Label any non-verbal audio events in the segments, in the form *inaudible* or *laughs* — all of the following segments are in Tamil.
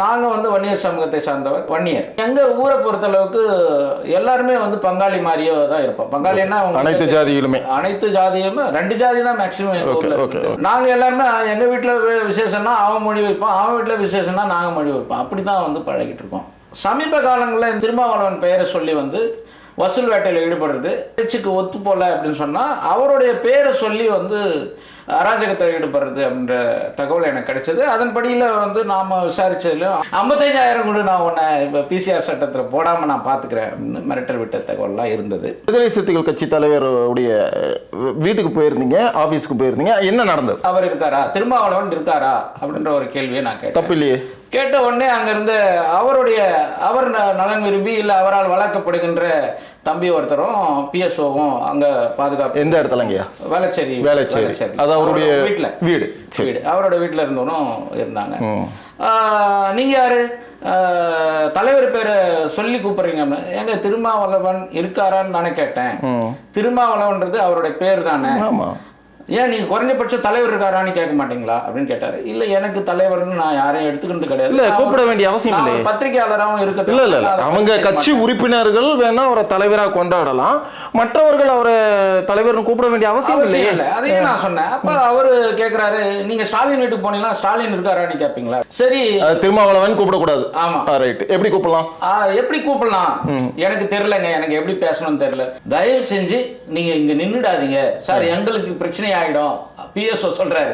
நாங்க வந்து வன்னியர் சமூகத்தை சார்ந்தவர் வன்னியர். எங்க ஊரை பொறுத்தளவுக்கு எல்லாருமே வந்து பங்காளி மாதிரியோ தான் இருப்போம். பங்காளின்னா அவங்க அனைத்து ஜாதிகளுமே அனைத்து ஜாதியும் ரெண்டு ஜாதி தான் மேக்சிமம் எங்க Okay, ஊர்ல okay, இருக்குது. நாங்க எல்லாருமே எங்க வீட்டுல விசேஷம்னா அவன் மொழி வைப்போம் அவன் வீட்டுல விசேஷம்னா நாங்க மொழி வைப்போம். அப்படிதான் வந்து பழகிட்டு இருக்கோம். சமீப காலங்களில் திருமாவளவன் பெயரை சொல்லி வந்து வசூல் வேட்டையில் ஈடுபடுறது பேச்சுக்கு ஒத்து போல அப்படின்னு சொன்னா அவருடைய பேரை சொல்லி வந்து அராஜகத்தில் ஈடுபடுறது அப்படின்ற தகவல் எனக்கு கிடைச்சது. அதன்படியில் வந்து நாம விசாரிச்சதுல ஐம்பத்தஞ்சாயிரம் கூட நான் உன்னை இப்போ பிசிஆர் சட்டத்தில் போடாமல் நான் பார்த்துக்கிறேன் அப்படின்னு மிரட்டல் விட்ட தகவல்லாம் இருந்தது. விடுதலை சிறுத்தைகள் கட்சி தலைவருடைய வீட்டுக்கு போயிருந்தீங்க ஆபீஸ்க்கு போயிருந்தீங்க என்ன நடந்தது? அவர் இருக்காரா? திருமாவளவன் இருக்காரா? அப்படின்ற ஒரு கேள்வியை நான் கேட்டேன். தப்பு இல்லையே கேட்ட உடனே அங்கிருந்த அவருடைய அவர் நலன் விரும்பி இல்லை அவரால் வளர்க்கப்படுகின்ற தம்பி ஒருத்தரும் பிஎஸ்ஓவும் அங்க பாதுகாப்பு எந்த இடத்துலங்கய்யா வேளச்சேரி வேளச்சேரி. அது அவருடைய வீட்டில் வீடு. வீடு. அவரோட வீட்டில் இருந்தவனும் இருந்தாங்க. ம். ஆஹ், நீங்க யாரு? தலைவர் பேரை சொல்லி கூப்பிடுறீங்க எங்க திருமாவளவன் இருக்காரான்னு நானே கேட்டேன். திருமாவளவன்றது அவருடைய பேர் தானே? ஏன் நீங்க குறைஞ்சபட்சம் தலைவர் இருக்காரான்னு கேட்க மாட்டீங்களா? அப்படின்னு கேட்டாரு. இல்ல எனக்கு தலைவர்னு நான் யாரையும் எடுத்துக்கிறது கிடையாது. இல்ல கூப்பிட வேண்டிய அவசியம் ஒரு பத்திரிகையாளராகவும் இருக்க இல்ல இல்ல இல்ல. அவங்க கட்சி உறுப்பினர்கள் வேணா அவரை தலைவரா கொண்டாடலாம். மற்றவர்கள் அவரை தலைவர்னு கூப்பிட வேண்டிய அவசியம் இல்லை. அதையும் நான் சொன்னேன். அப்ப அவரு கேக்குறாரு நீங்க ஸ்டாலின் வீட்டுக்கு போனீங்களா? ஸ்டாலின் இருக்காரான்னு கேட்பீங்களா சரி. திருமாவளவன் கூப்பிடக்கூடாது. ஆமா. ரைட் எப்படி கூப்பிடலாம்? எப்படி கூப்பிடலாம்? எனக்கு தெரியலங்க. எனக்கு எப்படி பேசணும்னு தெரியல. தயவு செஞ்சு நீங்க இங்க நின்னுடாதீங்க. சார் எங்களுக்கு பிரச்சனை ஆயிடும். பிஎஸ்ஓ சொல்றாரு.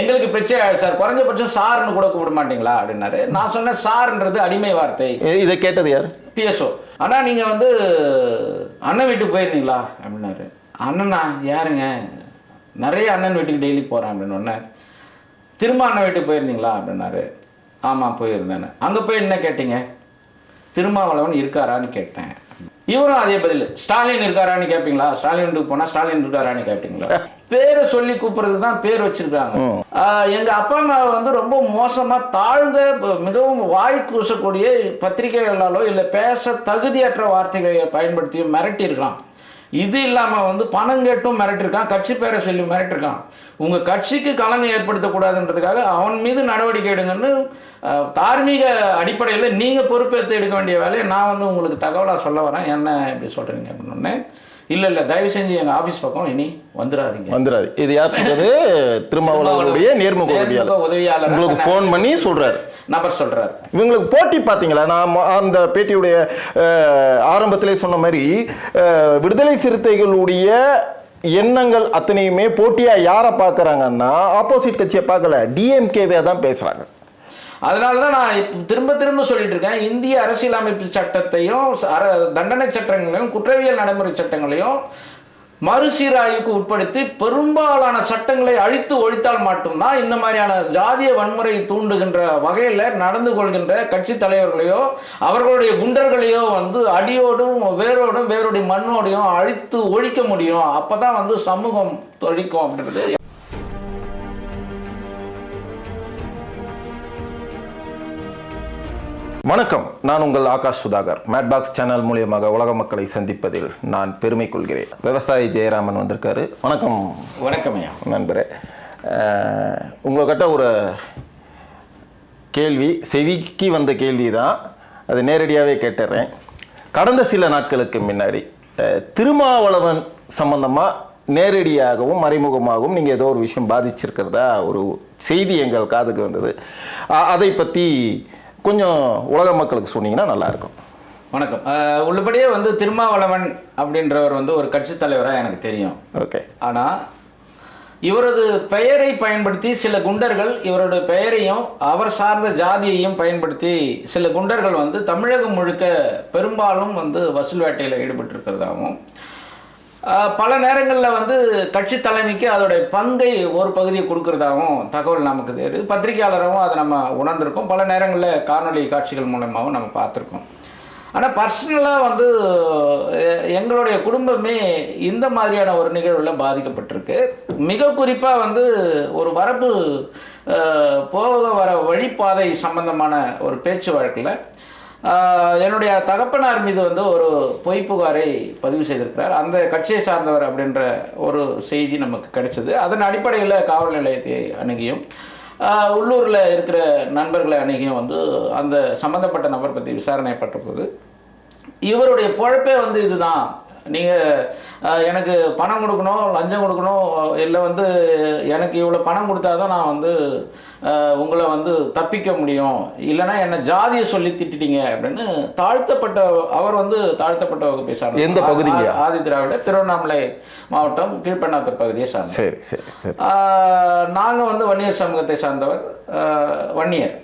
எங்களுக்கு பிரச்சனை ஆயிடும் சார். குறைஞ்சபட்சம் சார்னு கூட கூப்பிட மாட்டீங்களா? அப்படின்னாரு. நான் சொன்னேன் சார்ன்றது அடிமை வார்த்தை. இதை கேட்டது யார்? பிஎஸ்ஓ அண்ணா நீங்கள் வந்து அண்ணன் வீட்டுக்கு போயிருந்தீங்களா? அப்படின்னாரு. அண்ணனா யாருங்க? நிறைய அண்ணன் வீட்டுக்கு டெய்லி போகிறேன் அப்படின்னு ஒன்று திரும்ப அண்ணன் வீட்டுக்கு போயிருந்தீங்களா? அப்படின்னாரு. ஆமாம் போயிருந்தேன்னு அங்கே போய் என்ன கேட்டீங்க? திருமாவளவன் இருக்காரான்னு கேட்டேன். இவரும் அதே பதில் ஸ்டாலின் இருக்காரான்னு கேட்பீங்களா ஸ்டாலின் போனால் ஸ்டாலின் இருக்காரான்னு கேட்பீங்களா பேரை சொல்லி கூப்பிடுறதுக்கு தான் பேர் வச்சிருக்காங்க. எங்க அப்பா அம்மா வந்து ரொம்ப மோசமா தாழ்ந்த மிகவும் வாய் கூசக்கூடிய பத்திரிகைகளாலோ இல்லை பேச தகுதியற்ற வார்த்தைகளை பயன்படுத்தி மிரட்டி இருக்கலாம் இது இல்லாம வந்து பணம் கேட்டும் மிரட்டிருக்கான் கட்சி பேரை சொல்லி மிரட்டிருக்கான் உங்க கட்சிக்கு களங்கம் ஏற்படுத்தக்கூடாதுன்றதுக்காக அவன் மீது நடவடிக்கை எடுங்கன்னு தார்மீக அடிப்படையில் நீங்க பொறுப்பேற்று எடுக்க வேண்டிய வேலையை நான் வந்து உங்களுக்கு தகவலா சொல்ல வரேன். என்ன இப்படி சொல்றீங்க அப்படின்னு இல்ல இல்ல தயவு செஞ்சு எங்க ஆபீஸ் பக்கம் இனி வந்துடாதீங்க வந்துடாது இது யார் சொல்றது? திருமாவளவனுடைய நேர்முக உதவியாளர். உதவியாளர் உங்களுக்கு ஃபோன் பண்ணி சொல்றாரு. நபர் சொல்றாரு. இவங்களுக்கு போட்டி பார்த்தீங்களா? நான் அந்த பேட்டியுடைய ஆரம்பத்திலே சொன்ன மாதிரி விடுதலை சிறுத்தைகளுடைய எண்ணங்கள் அத்தனையுமே போட்டியா யாரை பார்க்கறாங்கன்னா ஆப்போசிட் கட்சியை பார்க்கல. டிஎம்கேவே தான் பேசுறாங்க. அதனால தான் நான் இப்போ திரும்ப திரும்ப சொல்லிட்டு இருக்கேன். இந்திய அரசியலமைப்பு சட்டத்தையும் அர- தண்டனை சட்டங்களையும் குற்றவியல் நடைமுறை சட்டங்களையும் மறுசீராய்வுக்கு உட்படுத்தி பெரும்பாலான சட்டங்களை அழித்து ஒழித்தால் மட்டும்தான் இந்த மாதிரியான ஜாதிய வன்முறை தூண்டுகின்ற வகையில் நடந்து கொள்கின்ற கட்சி தலைவர்களையோ அவர்களுடைய குண்டர்களையோ வந்து அடியோடும் வேரோடும் வேரோடைய மண்ணோடையும் அழித்து ஒழிக்க முடியும். அப்போ தான் வந்து சமூகம் தொழிக்கும் அப்படின்றது. வணக்கம். நான் உங்கள் ஆகாஷ் சுதாகர். மேட்பாக்ஸ் சேனல் மூலியமாக உலக மக்களை சந்திப்பதில் நான் பெருமை கொள்கிறேன். விவசாயி ஜெயராமன் வந்திருக்காரு. வணக்கம். வணக்கம் ஐயா. நண்பரே. அஹ், உங்ககிட்ட ஒரு கேள்வி செவிக்கு வந்த கேள்வி தான் அது நேரடியாகவே கேட்டுறேன். கடந்த சில நாட்களுக்கு முன்னாடி திருமாவளவன் சம்பந்தமாக நேரடியாகவும் மறைமுகமாகவும் நீங்கள் ஏதோ ஒரு விஷயம் பாதிச்சிருக்கிறதா? ஒரு செய்தி எங்கள் காதுக்கு வந்தது. அதை பற்றி கொஞ்சம் உலக மக்களுக்கு சொன்னீங்கன்னா நல்லாயிருக்கும். வணக்கம். உள்ளபடியே வந்து திருமாவளவன் அப்படின்றவர் வந்து ஒரு கட்சி தலைவராக எனக்கு தெரியும். ஓகே. ஆனால் இவரது பெயரை பயன்படுத்தி சில குண்டர்கள் இவருடைய பெயரையும் அவர் சார்ந்த ஜாதியையும் பயன்படுத்தி சில குண்டர்கள் வந்து தமிழகம் முழுக்க பெரும்பாலும் வந்து வசூல் வேட்டையில் ஈடுபட்டிருக்கிறதாகவும் பல நேரங்களில் வந்து கட்சி தலைமைக்கு அதோடைய பங்கை ஒரு பகுதியை கொடுக்கறதாகவும் தகவல் நமக்கு தெரியுது. பத்திரிகையாளராகவும் அதை நம்ம உணர்ந்திருக்கோம். பல நேரங்களில் காணொலி காட்சிகள் மூலமாகவும் நம்ம பார்த்துருக்கோம். ஆனால் பர்சனலாக வந்து எங்களுடைய குடும்பமே இந்த மாதிரியான ஒரு நிகழ்வில் பாதிக்கப்பட்டிருக்கு. மிக குறிப்பாக வந்து ஒரு வரப்பு போக வர வழிப்பாதை சம்பந்தமான ஒரு பேச்சு வழக்கில் என்னுடைய தகப்பனார் மீது வந்து ஒரு பொய் புகாரை பதிவு செய்திருக்கிறார். அந்த கட்சியை சார்ந்தவர் அப்படின்ற ஒரு செய்தி நமக்கு கிடைச்சது. அதன் அடிப்படையில் காவல் நிலையத்தை அணுகியும் உள்ளூரில் இருக்கிற நண்பர்களை அணுகியும் வந்து அந்த சம்மந்தப்பட்ட நபர் பற்றி விசாரணை போது இவருடைய பொழப்பே வந்து இதுதான். நீங்கள் எனக்கு பணம் கொடுக்கணும் லஞ்சம் கொடுக்கணும் இல்லை வந்து எனக்கு இவ்வளோ பணம் கொடுத்தா தான் நான் வந்து உங்களை வந்து தப்பிக்க முடியும். இல்லைன்னா என்னை ஜாதியை சொல்லி திட்டிட்டீங்க அப்படின்னு தாழ்த்தப்பட்ட அவர் வந்து தாழ்த்தப்பட்ட வகுப்பை சார்ந்த எந்த பகுதிங்கய்யா? ஆதி திராவிட திருவண்ணாமலை மாவட்டம் கீழ்பண்ணாத்தூர் பகுதியை சரி சரி சரி. நாங்கள் வந்து வன்னியர் சமூகத்தை சார்ந்தவர் வன்னியர்.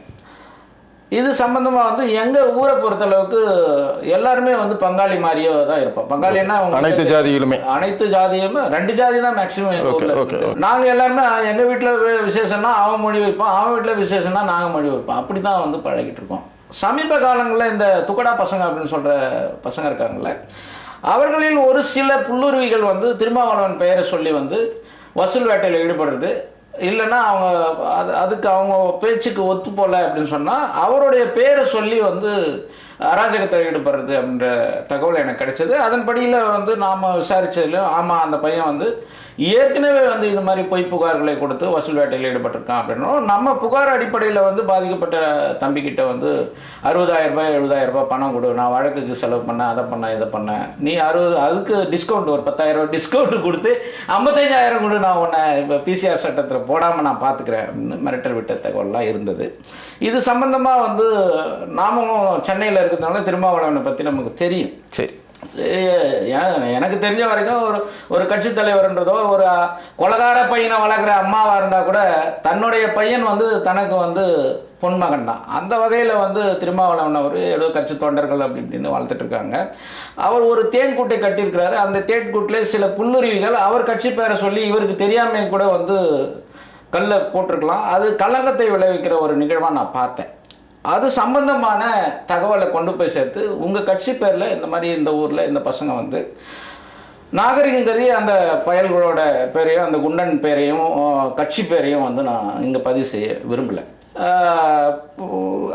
இது சம்பந்தமாக வந்து எங்கள் ஊரை பொறுத்தளவுக்கு எல்லாருமே வந்து பங்காளி மாதிரியே தான் இருப்போம். பங்காளின்னா அவங்க அனைத்து ஜாதியிலுமே. அனைத்து ஜாதியுமே ரெண்டு ஜாதி தான் மேக்ஸிமம் எங்கள் ஊரில் நாங்கள் எல்லாருமே எங்கள் வீட்டில் விசேஷம்னா அவன் மொழி வைப்போம் அவன் வீட்டில் விசேஷம்னா நாங்கள் மொழி வைப்போம். அப்படி தான் வந்து பழகிட்டு இருக்கோம். சமீப காலங்களில் இந்த துக்கடா பசங்க அப்படின்னு சொல்கிற பசங்க இருக்காங்கல்ல அவர்களில் ஒரு சில புல்லுருவிகள் வந்து திருமாவளவன் பெயரை சொல்லி வந்து வசூல் வேட்டையில் ஈடுபடுறது. இல்லைன்னா அவங்க அது அதுக்கு அவங்க பேச்சுக்கு ஒத்து போகல அப்படின்னு சொன்னால் அவருடைய பேரை சொல்லி வந்து அராஜகத்தில் ஈடுபடுறது அப்படின்ற தகவல் எனக்கு கிடைச்சது. அதன்படியில் வந்து நாம் விசாரிச்சதுலையும் ஆமாம் அந்த பையன் வந்து ஏற்கனவே வந்து இது மாதிரி பொய் புகார்களை கொடுத்து வசூல் வேட்டையில் ஈடுபட்டிருக்கான் அப்படின்னும். நம்ம புகார் அடிப்படையில் வந்து பாதிக்கப்பட்ட தம்பிக்கிட்ட வந்து அறுபதாயிரம் ரூபாய் எழுபதாயிரம் ரூபாய் பணம் கொடு. நான் வழக்குக்கு செலவு பண்ணேன் அதை பண்ணேன் இதை பண்ணேன். நீ அறுபது அதுக்கு டிஸ்கவுண்ட் ஒரு பத்தாயிரம் ரூபாய் டிஸ்கவுண்ட் கொடுத்து ஐம்பத்தஞ்சாயிரம் கொடு. நான் உன்னை இப்போ பிசிஆர் சட்டத்தில் போடாமல் நான் பார்த்துக்கிறேன் அப்படின்னு மிரட்டல் விட்ட தகவல்லாம் இருந்தது. இது சம்பந்தமாக வந்து நாமும் சென்னையில் இருக்கிறதுனால திருமாவளவனை பற்றி நமக்கு தெரியும். சரி. எனக்கு தெரிஞ்ச வரைக்கும் ஒரு ஒரு கட்சி தலைவர்ன்றதோ ஒரு கொலகார பையனை வளர்க்குற அம்மாவா இருந்தா கூட தன்னுடைய பையன் வந்து தனக்கு வந்து பொன்மகன் தான். அந்த வகையில் வந்து திருமாவளவன் அவர் ஏதோ கட்சி தொண்டர்கள் அப்படி இப்படின்னு வளர்த்துட்டு இருக்காங்க. அவர் ஒரு தேன் கூட்டை கட்டியிருக்கிறாரு. அந்த தேன் கூட்டிலே சில புல்லுருவிகள் அவர் கட்சி பேரை சொல்லி இவருக்கு தெரியாம கூட வந்து கல்லை போட்டிருக்கலாம். அது கலங்கத்தை விளைவிக்கிற ஒரு நிகழ்வாக நான் பார்த்தேன். அது சம்பந்தமான தகவலை கொண்டு போய் சேர்த்து உங்கள் கட்சி பேரில் இந்த மாதிரி இந்த ஊரில் இந்த பசங்க வந்து நாகரிகம் கருதி அந்த பயல்களோட பேரையும் அந்த குண்டன் பேரையும் கட்சி பேரையும் வந்து நான் இங்கே பதிவு செய்ய விரும்பலை.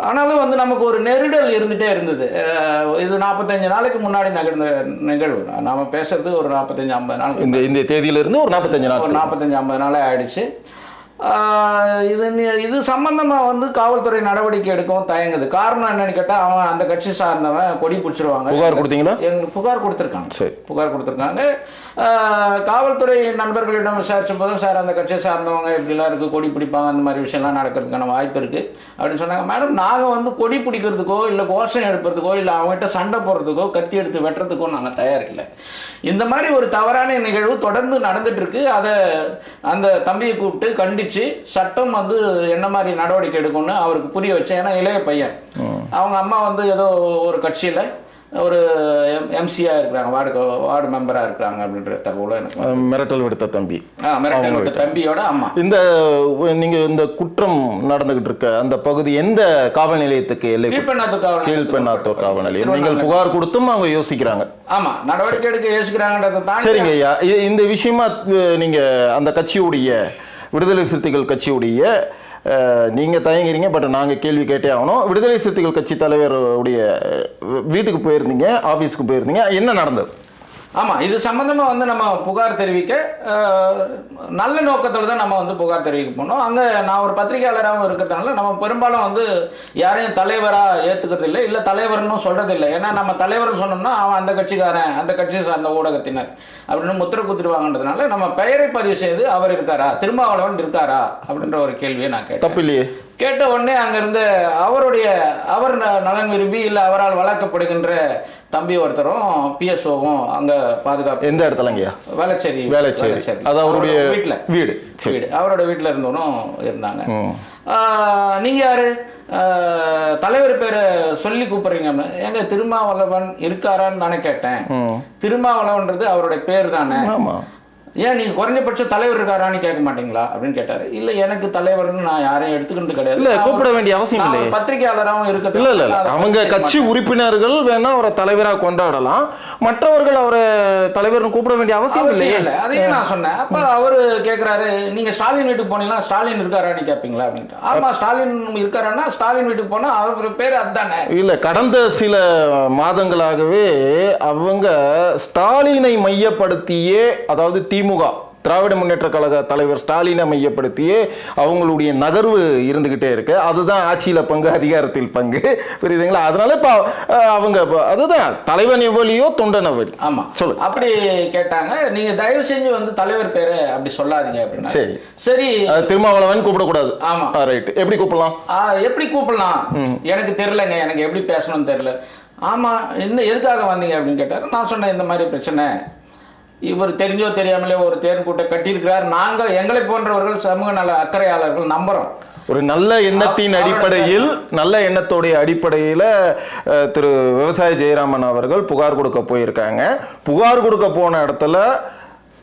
ஆனாலும் வந்து நமக்கு ஒரு நெருடல் இருந்துகிட்டே இருந்தது. இது நாற்பத்தஞ்சு நாளைக்கு முன்னாடி நகர்ந்த நிகழ்வு. நாம பேசுறது ஒரு நாற்பத்தஞ்சு ஐம்பது நாள் இந்த இந்த தேதியிலிருந்து ஒரு நாற்பத்தஞ்சு ஒரு நாள் நாற்பத்தஞ்சு ஐம்பது நாளே ஆயிடுச்சு. இது இது சம்பந்தமாக வந்து காவல்துறை நடவடிக்கை எடுக்கவும் தயங்குது. காரணம் என்னன்னு கேட்டால் அவன் அந்த கட்சி சார்ந்தவன் கொடி பிடிச்சிருவாங்க. புகார் கொடுத்தீங்களா? எங்க புகார் கொடுத்துருக்காங்க. சரி. புகார் கொடுத்துருக்காங்க. காவல்துறை நண்பர்களிடம் விசாரிச்ச போதும் சார் அந்த கட்சியை சார்ந்தவங்க இப்படிலாம் இருக்குது கொடி பிடிப்பாங்க அந்த மாதிரி விஷயம்லாம் நடக்கிறதுக்கான வாய்ப்பு இருக்குது அப்படின்னு சொன்னாங்க. மேடம் நாங்கள் வந்து கொடி பிடிக்கிறதுக்கோ இல்லை கோஷம் எழுப்புறதுக்கோ இல்லை அவங்ககிட்ட சண்டை போடுறதுக்கோ கத்தி எடுத்து வெட்டுறதுக்கோ நாங்கள் தயார் இல்லை இந்த மாதிரி ஒரு தவறான நிகழ்வு தொடர்ந்து நடந்துட்டு இருக்கு. அதை அந்த தம்பியை கூப்பிட்டு கண்டிச்சு சட்டம் வந்து என்ன மாதிரி நடவடிக்கை எடுக்கும்னு அவருக்கு புரிய வச்சேன். ஏன்னா இளைய பையன். அவங்க அம்மா வந்து ஏதோ ஒரு கட்சியில் ஒரு எம் எம்சியாக இருக்கிறாங்க. வார்டு வார்டு மெம்பராக இருக்கிறாங்க அப்படின்ற தகவலும் எனக்கு மிரட்டல் விடுத்த தம்பி. ஆ மிரட்டல் விட்ட. தம்பியோட அம்மா. இந்த நீங்க இந்த குற்றம் நடந்துகிட்டு இருக்க அந்த பகுதி எந்த காவல் நிலையத்துக்கு எல்லை கீழ்பெண்ணாத்தூர் காவல் கீழ்பெண்ணாத்தூர் காவல் நிலையம். நீங்கள் புகார் கொடுத்தும் அவங்க யோசிக்கிறாங்க. ஆமா நடவடிக்கை எடுக்க யோசிக்கிறாங்கன்றதை தாண்டி சரிங்க ஐயா. இந்த விஷயமா நீங்க அந்த கட்சியுடைய விடுதலை சிறுத்தைகள் கட்சியுடைய நீங்கள் தயங்குறீங்க பட் நாங்கள் கேள்வி கேட்டே ஆகணும். விடுதலை சிறுத்தைகள் கட்சி தலைவருடைய வீட்டுக்கு போயிருந்தீங்க ஆஃபீஸுக்கு போயிருந்தீங்க என்ன நடந்தது? ஆமாம் இது சம்மந்தமாக வந்து நம்ம புகார் தெரிவிக்க நல்ல நோக்கத்தில் தான் நம்ம வந்து புகார் தெரிவிக்க போனோம். அங்கே நான் ஒரு பத்திரிகையாளராகவும் இருக்கிறதுனால நம்ம பெரும்பாலும் வந்து யாரையும் தலைவராக ஏத்துக்கிறது இல்லை தலைவர்னு சொல்கிறது இல்லை ஏன்னா நம்ம தலைவர்னு சொன்னோம்னா அவன் அந்த கட்சிக்காரன் அந்த கட்சி சார்ந்த ஊடகத்தினர் அப்படின்னு முத்திர குத்திடுவாங்கன்றதுனால நம்ம பெயரை பதிவு செய்து அவர் இருக்காரா திருமாவளவன் இருக்காரா அப்படின்ற ஒரு கேள்வியை நான் கேட்டேன். தப்பு இல்லையே. கேட்ட உடனே அங்கிருந்து அவருடைய அவர் நலன் விரும்பி இல்லை அவரால் வளர்க்கப்படுகின்ற தம்பி ஒருத்தரும் பிஎஸ்ஓவும் அங்க பாதுகாப்பு எந்த இடத்துலங்கய்யா வேளச்சேரி வேளச்சேரி. அது அவருடைய வீட்டில் வீடு. வீடு. அவரோட வீட்டில் இருந்தவனும் இருந்தாங்க. ம். ஆஹ், நீங்க யாரு? தலைவர் பேரை சொல்லி கூப்பிடுறீங்க எங்க திருமாவளவன் இருக்காரான்னு நானே கேட்டேன். திருமாவளவன்றது அவருடைய பேர் தானே? ஏன் நீங்க குறைஞ்சபட்ச தலைவர் இருக்காரான்னு கேட்க மாட்டீங்களா? அப்படின்னு கேட்டாரு. இல்ல எனக்கு தலைவர்னு நான் யாரையும் எடுத்துக்கிறது கிடையாது. இல்ல கூப்பிட வேண்டிய அவசியம் ஒரு பத்திரிகையாளராகவும் இருக்கிறது இல்ல இல்ல இல்ல. அவங்க கட்சி உறுப்பினர்கள் வேணா அவரை தலைவரா கொண்டாடலாம். மற்றவர்கள் அவரை தலைவர்னு கூப்பிட வேண்டிய அவசியம் இல்லையே. இல்லை. அதையும் நான் சொன்னேன். அப்ப அவரு கேக்குறாரு நீங்க ஸ்டாலின் வீட்டுக்கு போனீங்களா? ஸ்டாலின் இருக்காரான்னு கேட்பீங்களா அப்படின்ட்டு. ஆமா ஸ்டாலின் இருக்காரான்னா ஸ்டாலின் வீட்டுக்கு போனா அவர் பேர் அதுதானே. இல்ல கடந்த சில மாதங்களாகவே அவங்க ஸ்டாலினை மையப்படுத்தியே அதாவது திமுக திராவிட முன்னேற்ற கழக தலைவர் ஸ்டாலினை மையப்படுத்தியே அவங்களுடைய நகர்வு இருந்துகிட்டே இருக்கு. அதுதான் ஆட்சியில பங்கு அதிகாரத்தில் பங்கு. புரியுதுங்களா? அதனால இப்போ அவங்க அதுதான் தலைவன் எவ்வளியோ தொண்டன் எவ்வளி. ஆமா. சொல்லு. அப்படி கேட்டாங்க. நீங்க தயவு செஞ்சு வந்து தலைவர் பேரு அப்படி சொல்லாதீங்க அப்படின்னா. சரி. சரி. திருமாவளவன் கூப்பிடக்கூடாது. ஆமா. ரைட் எப்படி கூப்பிடலாம்? எப்படி கூப்பிடலாம்? எனக்கு தெரியலங்க. எனக்கு எப்படி பேசணும்னு தெரியல. ஆமா என்ன எதுக்காக வந்தீங்க அப்படின்னு கேட்டாரு. நான் சொன்னேன் இந்த மாதிரி பிரச்சனை. இவர் தெரிஞ்சோ தெரியாமலே ஒரு தேர்வு கூட்ட கட்டியிருக்கிறார். நாங்க எங்களை போன்றவர்கள் சமூக நல அக்கறையாளர்கள் நம்புறோம். ஒரு நல்ல எண்ணத்தின் அடிப்படையில் நல்ல எண்ணத்தோடைய அடிப்படையில் திரு விவசாய ஜெயராமன் அவர்கள் புகார் கொடுக்க போயிருக்காங்க. புகார் கொடுக்க போன இடத்துல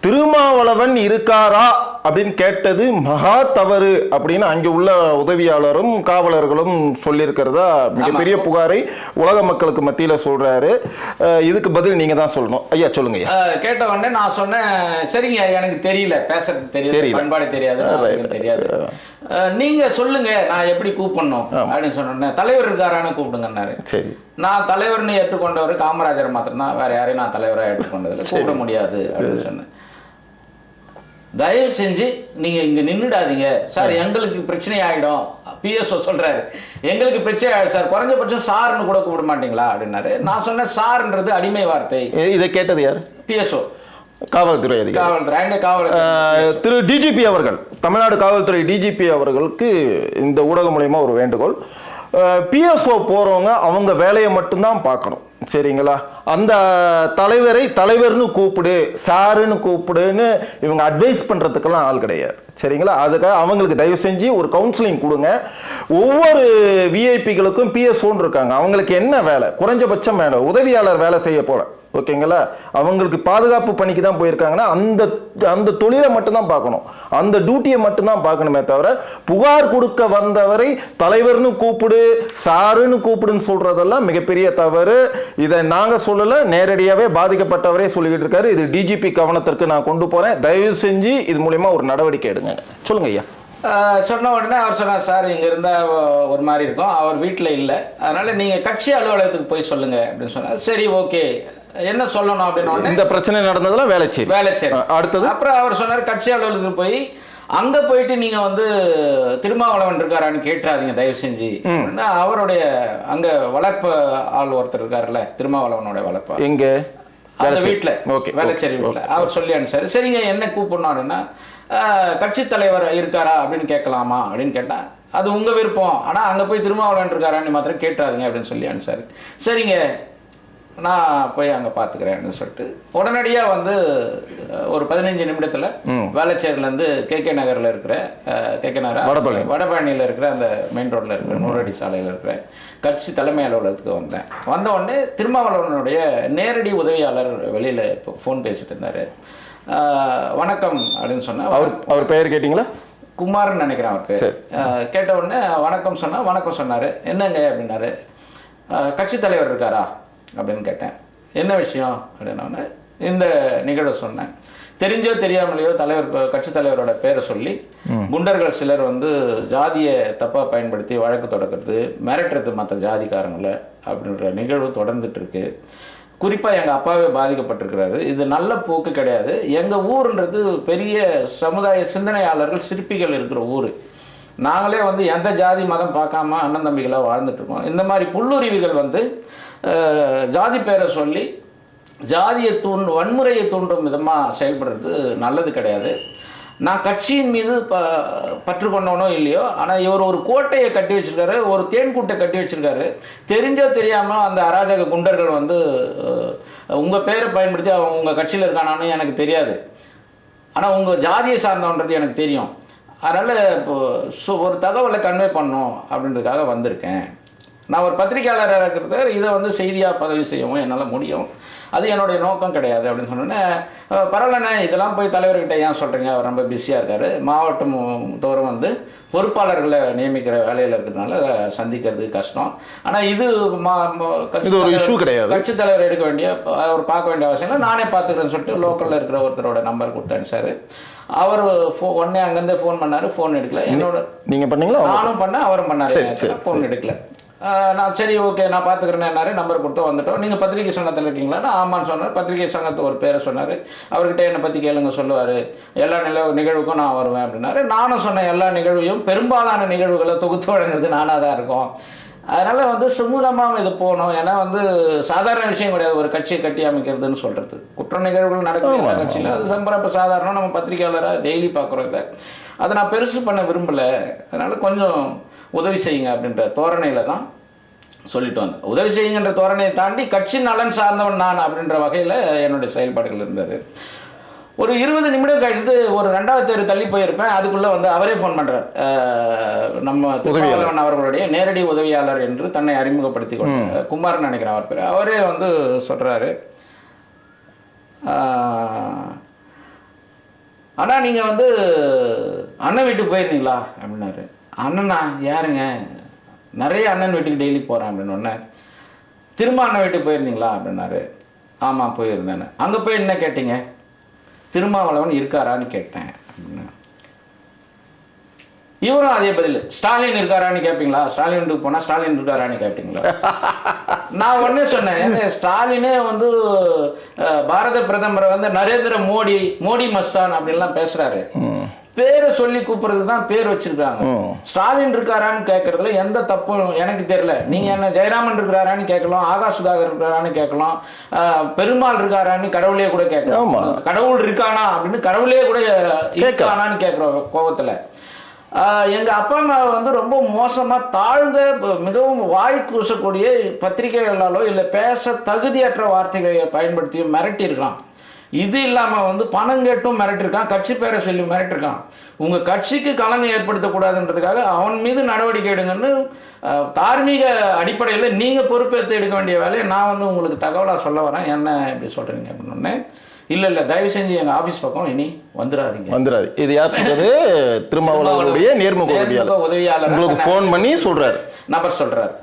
திருமாவளவன் இருக்காரா அப்படின்னு கேட்டது மகா தவறு அப்படின்னு அங்கே உள்ள உதவியாளரும் காவலர்களும் சொல்லியிருக்கிறதா மிகப்பெரிய புகாரை உலக மக்களுக்கு மத்தியில் சொல்றாரு. அஹ், இதுக்கு பதில் நீங்க தான் சொல்லணும். ஐயா சொல்லுங்க ஐயா. கேட்ட உடனே நான் சொன்னேன் சரிங்க எனக்கு தெரியல. பேசுறது தெரியல. பண்பாடு தெரியாது தெரியாது. ஆ, நீங்க சொல்லுங்க நான் எப்படி கூப்பிடணும்? அப்படின்னு சொன்னேன் தலைவர் இருக்காரான்னு கூப்பிடுங்கன்னாரு. சரி. நான் தலைவர்னு ஏற்றுக்கொண்டவர் காமராஜர் மாத்திரம்தான் வேற யாரையும் நான் தலைவராக ஏற்றுக்கொண்டதில்லை. கூப்பிட முடியாது அப்படின்னு சொன்னேன். தயவு செஞ்சு நீங்க இங்க நின்னுடாதீங்க. சார் எங்களுக்கு பிரச்சனை ஆயிடும் பிஎஸ்ஓ சொல்றாரு. எங்களுக்கு பிரச்சனை ஆயிடும் சார். குறைஞ்சபட்சம் சார்னு கூட கூப்பிட மாட்டீங்களா? அப்படின்னாரு. நான் சொன்னேன் சார்ன்றது அடிமை வார்த்தை. இதை கேட்டது யார்? பிஎஸ்ஓ. காவல்துறை அதிகாரி. காவல் திரு டிஜிபி அவர்கள் தமிழ்நாடு காவல்துறை டிஜிபி அவர்களுக்கு இந்த ஊடகம் மூலயமா ஒரு வேண்டுகோள். பிஎஸ்ஓ போறவங்க அவங்க வேலையை மட்டும்தான் பார்க்கணும். சரிங்களா? அந்த தலைவரை தலைவர்னு கூப்பிடு சாருன்னு கூப்பிடுன்னு இவங்க அட்வைஸ் பண்ணுறதுக்கெல்லாம் ஆள் கிடையாது. சரிங்களா? அதுக்காக அவங்களுக்கு தயவு செஞ்சு ஒரு கவுன்சிலிங் கொடுங்க. ஒவ்வொரு விஐபிகளுக்கும் பிஎஸ்ஓன்னு இருக்காங்க. அவங்களுக்கு என்ன வேலை? குறைஞ்சபட்சம் வேலை. உதவியாளர் வேலை செய்ய போல. ஓகேங்களா? அவங்களுக்கு பாதுகாப்பு பணிக்கு தான் போயிருக்காங்கன்னா அந்த அந்த தொழிலை மட்டும்தான் பார்க்கணும். அந்த டியூட்டியை மட்டும்தான் பார்க்கணுமே தவிர புகார் கொடுக்க வந்தவரை தலைவர்னு கூப்பிடு சாருன்னு கூப்பிடுன்னு சொல்றதெல்லாம் மிகப்பெரிய தவறு. இதை நாங்கள் சொல்லலை நேரடியாகவே பாதிக்கப்பட்டவரே சொல்லிக்கிட்டு இருக்காரு. இது டிஜிபி கவனத்திற்கு நான் கொண்டு போறேன். தயவு செஞ்சு இது மூலயமா ஒரு நடவடிக்கை எடுங்க. சொல்லுங்க ஐயா. சொன்ன உடனே அவர் சொன்னார் சார் இங்கே இருந்தால் ஒரு மாதிரி இருக்கும். அவர் வீட்டில் இல்லை. அதனால் நீங்கள் கட்சி அலுவலகத்துக்கு போய் சொல்லுங்கள் அப்படின்னு சொன்னார். சரி ஓகே. என்ன சொல்லணும் அப்படின்னு இந்த பிரச்சனை நடந்ததுல வேலைச்சேரி வேலை சரி அஹ் அடுத்தது? அப்புறம் அவர் சொன்னார் கட்சி அலுவலகத்துக்கு போய் அங்க போயிட்டு நீங்க வந்து திருமாவளவன் இருக்காரான்னு கேட்டுறாதீங்க தயவு செஞ்சு. அவருடைய அங்க வளர்ப்பு ஆள் ஒருத்தர் இருக்காருல்ல திருமாவளவனுடைய வளர்ப்பு எங்க? அந்த. வீட்டுல ஓகே வேலைச்சேரி வீட்டுல அவர் சொல்லி அனுப்பிச்சாரு. சரிங்க என்ன கூப்பிடணும் அப்படின்னா கட்சி தலைவர் இருக்காரா அப்படின்னு கேட்கலாமா? அப்படின்னு கேட்டேன் அது உங்க விருப்பம். ஆனா அங்க போய் திருமாவளவன் இருக்காரான்னு மாத்திரம் கேட்டுறாதீங்க அப்படின்னு சொல்லி அனுப்பிச்சாரு. சரிங்க நான் போய் அங்க பாத்துக்கிறேன் அப்படின்னு சொல்லிட்டு உடனடியா வந்து ஒரு பதினஞ்சு நிமிடத்துல வேளச்சேரில இருந்து கே கே நகர்ல இருக்கிற கே கே நகர் வடபழனி. வடபழனியில் இருக்கிற அந்த மெயின் ரோட்ல இருக்கிற நூறடி சாலையில் இருக்கிற கட்சி தலைமை அலுவலகத்துக்கு வந்தேன். வந்த உடனே திருமாவளவனுடைய நேரடி உதவியாளர் வெளியில ஃபோன் பேசிட்டு இருந்தாரு. வணக்கம் அப்படின்னு சொன்னா அவர் அவர் பெயர் கேட்டிங்களா? குமார்னு நினைக்கிறேன் அவர் பேர். கேட்ட உடனே வணக்கம் சொன்னா வணக்கம் சொன்னாரு. என்னங்க அப்படின்னாரு. கட்சி தலைவர் இருக்காரா? அப்படின்னு கேட்டேன். என்ன விஷயம்? அப்படின்ன உடனே இந்த நிகழ்வை சொன்னேன். தெரிஞ்சோ தெரியாமலையோ தலைவர் கட்சி தலைவரோட பேரை சொல்லி குண்டர்கள் சிலர் வந்து ஜாதியை தப்பா பயன்படுத்தி வழக்கு தொடக்கிறது மிரட்டுறது மற்ற ஜாதிக்காரங்களை அப்படின்ற நிகழ்வு தொடர்ந்துட்டு இருக்கு குறிப்பா எங்க அப்பாவே பாதிக்கப்பட்டிருக்கிறாரு. இது நல்ல போக்கு கிடையாது. எங்க ஊருன்றது பெரிய சமுதாய சிந்தனையாளர்கள் சிற்பிகள் இருக்கிற ஊர். நாங்களே வந்து எந்த ஜாதி மதம் பார்க்காம அண்ணன் தம்பிகளாக வாழ்ந்துட்டு இருக்கோம். இந்த மாதிரி புல்லுருவிகள் வந்து ஜாதி பேரை சொல்லி ஜாதியை தூண் வன்முறையை தூண்டும் விதமாக செயல்படுறது நல்லது கிடையாது. நான் கட்சியின் மீது ப பற்று கொண்டவனோ இல்லையோ ஆனால் இவர் ஒரு கோட்டையை கட்டி வச்சிருக்காரு ஒரு தேன்கூட்டை கட்டி வச்சிருக்காரு. தெரிஞ்சோ தெரியாமல் அந்த அராஜக குண்டர்கள் வந்து உங்கள் பேரை பயன்படுத்தி அவங்க உங்கள் கட்சியில் இருக்கானான்னு எனக்கு தெரியாது. ஆனால் உங்கள் ஜாதியை சார்ந்தவன்றது எனக்கு தெரியும். அதனால் இப்போ சு- ஒரு தகவலை கன்வே பண்ணும் அப்படின்றதுக்காக வந்திருக்கேன். நான் ஒரு பத்திரிக்கையாளராக இருக்கிறத இதை வந்து செய்தியாக பதிவு செய்யவும் என்னால் முடியும். அது என்னுடைய நோக்கம் கிடையாது அப்படின்னு சொன்னோன்னே பரவாயில்லண்ணே இதெல்லாம் போய் தலைவர்கிட்ட ஏன் சொல்கிறீங்க அவர் ரொம்ப பிஸியாக இருக்காரு. மாவட்டம் தோறும் வந்து பொறுப்பாளர்களை நியமிக்கிற வேலையில் இருக்கிறதுனால அதை சந்திக்கிறது கஷ்டம். ஆனால் இது மா இது ஒரு issue கிடையாது. கட்சி தலைவர் எடுக்க வேண்டிய அவர் பார்க்க வேண்டிய அவசியம் இல்லை. நானே பார்த்துக்கிறேன்னு சொல்லிட்டு லோக்கலில் இருக்கிற ஒருத்தரோட நம்பர் கொடுத்து அனுப்பிச்சாரு. அவர் ஃபோ உடனே அங்கேருந்தே ஃபோன் பண்ணாரு. ஃபோன் எடுக்கல. என்னோட நீங்க பண்ணீங்களா? நானும் பண்ணேன் அவரும் பண்ணாரு. ஃபோன் எடுக்கல. நான் சரி ஓகே நான் பார்த்துக்கிறேன்னாரு நம்பர் கொடுத்து வந்துட்டோம். நீங்கள் பத்திரிகை சங்கத்தில் இருக்கீங்களா? ஆமான்னு சொன்னார். பத்திரிகை சங்கத்து ஒரு பேரை சொன்னார். அவர்கிட்ட என்னை பற்றி கேளுங்க சொல்லுவார். எல்லா நில நிகழ்வுக்கும் நான் வருவேன் அப்படின்னாரு. நானும் சொன்ன எல்லா நிகழ்வையும் பெரும்பாலான நிகழ்வுகளை தொகுத்து வழங்குறது நானாக தான் இருக்கும். அதனால் வந்து சுமூகமாக இது போகணும். ஏன்னா வந்து சாதாரண விஷயம் கிடையாது. ஒரு கட்சியை கட்டி அமைக்கிறதுன்னு சொல்கிறது குற்ற நிகழ்வுகள் நடக்குது எல்லா கட்சியிலும் அது சம்பரப்ப சாதாரணம் நம்ம பத்திரிகையாளராக டெய்லி பார்க்குறோம் இதை. அதை நான் பெருசு பண்ண விரும்பலை. அதனால் கொஞ்சம் உதவி செய்யுங்க அப்படின்ற தோரணையில் தான் சொல்லிட்டு வந்தேன் உதவி செய்யுங்கன்ற தோரணையை தாண்டி கட்சி நலன் சார்ந்தவன் நான் அப்படின்ற வகையில் என்னுடைய செயல்பாடுகள் இருந்தது. ஒரு இருபது நிமிடம் கழித்து ஒரு ரெண்டாவது தெரு தள்ளி போயிருப்பேன். அதுக்குள்ளே வந்து அவரே ஃபோன் பண்ணுறார் நம்ம திருமாவளவன் அவர்களுடைய நேரடி உதவியாளர் என்று தன்னை அறிமுகப்படுத்தி கொண்டார். குமார்னு நினைக்கிறேன் அவர் பேர். அவரே வந்து சொல்கிறாரு அண்ணா நீங்கள் வந்து அண்ணன் வீட்டுக்கு போயிருந்தீங்களா? அப்படின்னாரு. அண்ணனா யாருங்க? நிறைய அண்ணன் வீட்டுக்கு டெய்லி போகிறேன் அப்படின்னு ஒன்று திரும்ப அண்ணன் வீட்டுக்கு போயிருந்தீங்களா? அப்படின்னாரு. ஆமாம் போயிருந்தேன்னு. அங்கே போய் என்ன கேட்டீங்க? திருமாவளவன் இருக்காரான்னு கேட்டேன். அப்படின்னு. இவரும் அதே பதில். ஸ்டாலின் இருக்காரான்னு கேட்பீங்களா ஸ்டாலின் வீட்டுக்கு போனால் ஸ்டாலின் இருக்காரான்னு கேட்டீங்களா? நான் ஒண்ணே சொன்னேன் ஸ்டாலினே வந்து பாரத பிரதமரை வந்து நரேந்திர மோடி மோடி மஸ்தான் அப்படின்லாம் பேசுகிறாரு பேரை சொல்லி கூப்பிடுறதுக்கு தான் பேர் வச்சிருக்காங்க. ஸ்டாலின் இருக்காரான்னு கேட்கறதுல எந்த தப்பும் எனக்கு தெரியல. நீங்க என்ன ஜெயராமன் இருக்காரான்னு கேட்கலாம் ஆகாஷ் சுதாகர் இருக்காரான்னு கேட்கலாம் பெருமாள் இருக்காரான்னு கடவுளே கூட. கேட்கலாம். கடவுள் இருக்கானா அப்படின்னு கடவுளே கூட இருக்கானான்னு கேட்குற கோபத்துல ஆஹ் எங்க அப்பா அம்மா வந்து ரொம்ப மோசமா தாழ்ந்த மிகவும் வாய் கூசக்கூடிய பத்திரிகைகளாலோ இல்லை பேச தகுதியற்ற வார்த்தைகளை பயன்படுத்தி மிரட்டி இருக்கான் இது இல்லாம வந்து பணம் கேட்டும் மிரட்டிருக்கான் கட்சி பேரை சொல்லி மிரட்டிருக்கான் உங்க கட்சிக்கு களங்கம் ஏற்படுத்தக்கூடாதுன்றதுக்காக அவன் மீது நடவடிக்கை எடுங்கன்னு தார்மீக அடிப்படையில் நீங்க பொறுப்பேற்று எடுக்க வேண்டிய வேலையை நான் வந்து உங்களுக்கு தகவலா சொல்ல வரேன். என்ன இப்படி சொல்றீங்க அப்படின்னு இல்ல இல்ல தயவு செஞ்சு எங்க ஆபீஸ் பக்கம் இனி வந்துடாதீங்க. வந்துடாது. இது யார் சொல்றது? *laughs* திருமாவளவனுடைய நேர்முக உதவியாளர். உங்களுக்கு ஃபோன் பண்ணி சொல்றாரு. நபர் சொல்றாரு.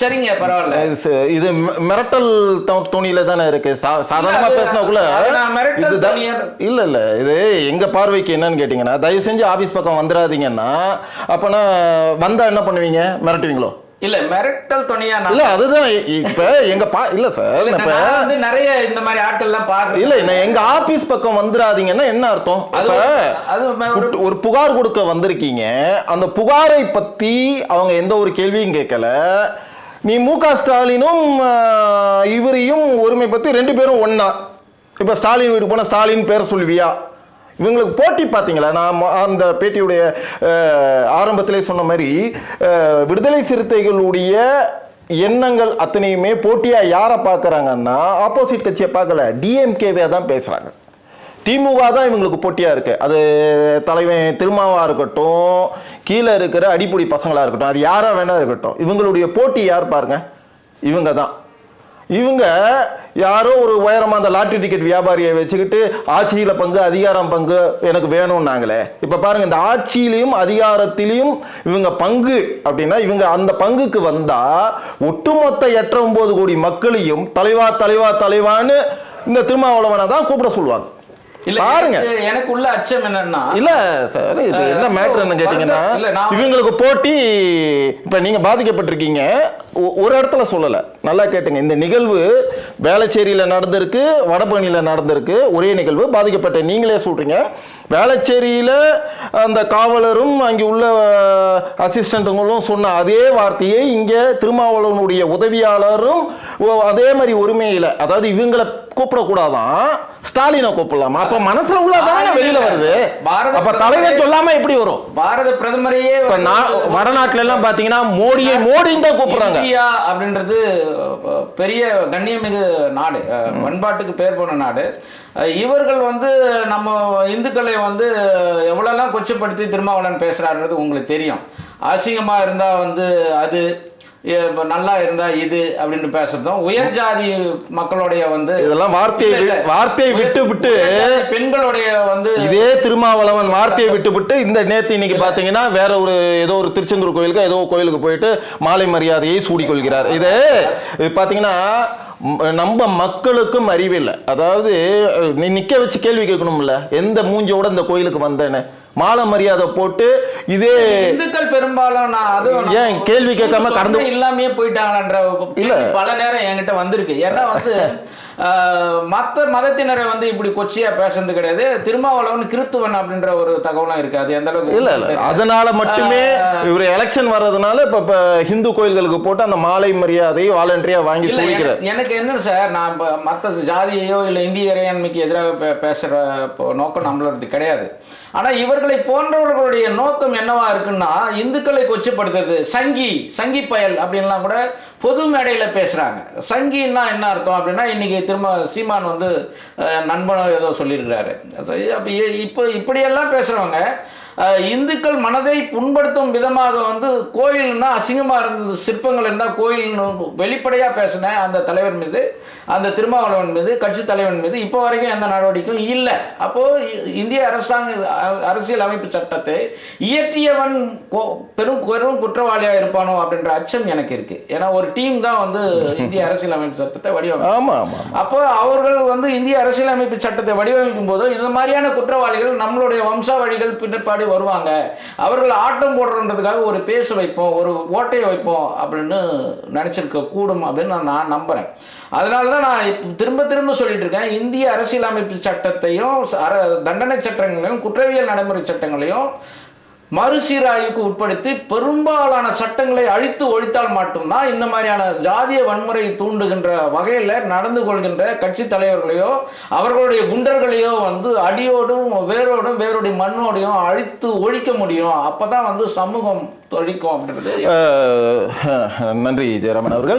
சரிங்க பரவாயில்ல. இது மிரட்டல் துணியில தானே இருக்கு? சாதாரணமா பேசினாக்குள்ள இல்ல இல்ல இது எங்க பார்வைக்கு என்னன்னு கேட்டீங்கன்னா தயவு செஞ்சு ஆபீஸ் பக்கம் வந்துடாதீங்கன்னா அப்பனா வந்தா என்ன பண்ணுவீங்க? மிரட்டுவீங்களோ? இல்ல மிரட்டல் துணியா இல்ல அதுதான் இப்ப எங்க பா இல்ல சார் இப்ப வந்து நிறைய இந்த மாதிரி ஆட்கள் எல்லாம் பாக்குறேன் இல்ல நான் எங்க ஆபீஸ் பக்கம் வந்துடாதீங்கன்னா என்ன அர்த்தம்? இப்ப ஒரு புகார் கொடுக்க வந்திருக்கீங்க. அந்த புகாரை பத்தி அவங்க எந்த ஒரு கேள்வியும் கேட்கல. நீ மு க ஸ்டாலினும் இவரையும் ஒருமை பற்றி ரெண்டு பேரும் ஒன்றா இப்போ ஸ்டாலின் வீடு போனால் ஸ்டாலின் பேர் சொல்லுவியா? இவங்களுக்கு போட்டி பார்த்தீங்களா? நான் அந்த பேட்டியுடைய ஆரம்பத்திலே சொன்ன மாதிரி விடுதலை சிறுத்தைகளுடைய எண்ணங்கள் அத்தனையுமே போட்டியாக யாரை பார்க்குறாங்கன்னா ஆப்போசிட் கட்சியை பார்க்கல. டிஎம்கேவே தான் பேசுகிறாங்க திமுக தான் இவங்களுக்கு போட்டியாக இருக்குது அது தலைவன் திருமாவாக இருக்கட்டும் கீழே இருக்கிற அடிப்பொடி பசங்களாக இருக்கட்டும் அது யாராக வேணா இருக்கட்டும் இவங்களுடைய போட்டி யார் பாருங்க? இவங்க தான். இவங்க யாரோ ஒரு உயரமாக அந்த லாட்ரி டிக்கெட் வியாபாரியை வச்சுக்கிட்டு ஆட்சியில் பங்கு அதிகாரம் பங்கு எனக்கு வேணும்னாங்களே. இப்போ பாருங்கள் இந்த ஆட்சியிலையும் அதிகாரத்திலையும் இவங்க பங்கு அப்படின்னா இவங்க அந்த பங்குக்கு வந்தால் ஒட்டுமொத்த எட்ட ஒன்பது கோடி மக்களையும் தலைவா தலைவா தலைவான்னு இந்த திருமாவளவனை தான் கூப்பிட சொல்லுவாங்க. இல்ல பாருங்க. எனக்கு- உள்ள அச்சம் என்னன்னா இல்ல சார் இது என்ன மேட்ருன்னு கேட்டீங்கன்னா இவங்களுக்கு போட்டி இப்ப நீங்க பாதிக்கப்பட்டிருக்கீங்க. ஒரு இடத்துல சொல்லல. நல்லா கேட்டுங்க. இந்த நிகழ்வு வேளச்சேரியில நடந்திருக்கு வடபழனியில நடந்திருக்கு. ஒரே நிகழ்வு பாதிக்கப்பட்ட நீங்களே சொல்றீங்க. வேளச்சேரியில அந்த காவலரும் அங்கே உள்ள அசிஸ்டண்ட்டுங்களும் சொன்ன அதே வார்த்தையை இங்க திருமாவளவனுடைய உதவியாளரும் அதே மாதிரி உரிமையில அதாவது இவங்களை கூப்பிடக்கூடாதான் ஸ்டாலினை கூப்பிடலாமா? அப்ப மனசுல உள்ளதானே வெளியில வருது. பாரத அப்ப தலைவர் சொல்லாம எப்படி வரும்? பாரத பிரதமரையே இப்ப வடநாட்டுல எல்லாம் பாத்தீங்கன்னா மோடியை மோடின்னு தான் கூப்பிடுறாங்க. இந்தியா அப்படின்றது பெரிய கண்ணியமிகு நாடு பண்பாட்டுக்கு பேர் போன நாடு. இவர்கள் வந்து நம்ம இந்துக்களை வந்து எவ்வளோலாம் கொச்சப்படுத்தி திருமாவளவன் பேசுறாருன்றது உங்களுக்கு தெரியும். அசிங்கமா இருந்தா வந்து அது இப்ப நல்லா இருந்தா இது அப்படின்னு பேசுறதும் உயர் ஜாதி மக்களுடைய வந்து இதெல்லாம் வார்த்தையை வார்த்தையை விட்டு விட்டு பெண்களுடைய வந்து இதே திருமாவளவன் வார்த்தையை விட்டு விட்டு இந்த நேத்து இன்னைக்கு பாத்தீங்கன்னா வேற ஒரு ஏதோ ஒரு திருச்செந்தூர் கோயிலுக்கு ஏதோ கோயிலுக்கு போயிட்டு மாலை மரியாதையை சூடிக்கொள்கிறார். இது இது பாத்தீங்கன்னா நம்ம மக்களுக்கும் அறிவில்லை. அதாவது நீ நிற்க வச்சு கேள்வி கேட்கணும்ல எந்த மூஞ்சோட இந்த கோயிலுக்கு வந்தேன்னு? மாலை மரியாதை போட்டு இதே இந்துக்கள் பெரும்பாலும் ஏன் கேள்வி கேட்காம கடந்து- இல்லாமயே போயிட்டாங்கன்ற இல்ல. பல நேரம் என்கிட்ட வந்திருக்கு. ஏன்னா வந்து *laughs* மத்த மதத்தினரை வந்து இப்படி கொச்சியா பேசுறது கிடையாது. திருமாவளவன் கிறித்துவன் அப்படின்ற ஒரு தகவலும் இருக்கு. அது எந்த அளவுக்கு இல்ல இல்ல. அதனால மட்டுமே இவர் எலெக்ஷன் வர்றதுனால இப்ப இப்ப ஹிந்து கோயில்களுக்கு போட்டு அந்த மாலை மரியாதையை வாலண்டரியா வாங்கி சொல்லிக்கிறார் எனக்கு- என்ன சார் நான் மத்த ஜாதியையோ இல்ல இந்திய இறையாண்மைக்கு எதிராக பேசுற நோக்கம் நம்மளது கிடையாது. ஆனா இவர்களை போன்றவர்களுடைய நோக்கம் என்னவா இருக்குன்னா இந்துக்களை கொச்சப்படுத்துறது. சங்கி சங்கி பயல் அப்படின்லாம் கூட பொது மேடையில் பேசுகிறாங்க சங்கின்னா என்ன அர்த்தம் அப்படின்னா இன்றைக்கி திரும்ப சீமான் வந்து நண்பனோ ஏதோ சொல்லியிருக்கிறாரு. அப்போ இப்போ இப்படியெல்லாம் பேசுகிறவங்க இந்துக்கள் மனதை புண்படுத்தும் விதமாக வந்து கோயில்னா அசிங்கமா இருந்தது. சிற்பங்கள் இருந்தால் கோயில்னு வெளிப்படையா பேசின அந்த தலைவர் மீது அந்த திருமாவளவன் மீது கட்சி தலைவன் மீது இப்போ வரைக்கும் எந்த நடவடிக்கையும் இல்லை. அப்போ இ- இந்திய அரசாங்க அரசியல் அமைப்பு சட்டத்தை இயற்றியவன் கோ- பெரும் பெரும் குற்றவாளியா இருப்பானோ அப்படின்ற அச்சம் எனக்கு இருக்கு. ஏன்னா ஒரு டீம் தான் வந்து இந்திய அரசியல் அமைப்பு சட்டத்தை வடிவமைப்பு. அப்போ அவர்கள் வந்து இந்திய அரசியலமைப்பு சட்டத்தை வடிவமைக்கும் போது இந்த மாதிரியான குற்றவாளிகள் நம்மளுடைய வம்சாவழிகள் பின்னாடி வருவாங்க. அவர்கள் ஆட்டம் போடுறன்றதுக்காக ஒரு பேச வைப்போம் ஒரு ஓட்டையை வைப்போம் அப்படின்னு நினைச்சிருக்க கூடும் அப்படின்னு நான் நான் நம்புறேன். அதனால தான் நான் திரும்ப திரும்ப சொல்லிட்டு இருக்கேன். இந்திய அரசியலமைப்பு சட்டத்தையும் அர- தண்டனை சட்டங்களையும் குற்றவியல் நடைமுறை சட்டங்களையும் மறுசீராய்வுக்கு உட்படுத்தி பெரும்பாலான சட்டங்களை அழித்து ஒழித்தால் மட்டும்தான் இந்த மாதிரியான ஜாதிய வன்முறை தூண்டுகின்ற வகையில் நடந்து கொள்கின்ற கட்சி தலைவர்களையோ அவர்களுடைய குண்டர்களையோ வந்து அடியோடும் வேரோடும் வேரோடைய மண்ணோடையும் அழித்து ஒழிக்க முடியும். அப்போ தான் வந்து சமூகம் தொழிக்கும் அப்படின்றது. நன்றி ஜெயராமன் அவர்கள்.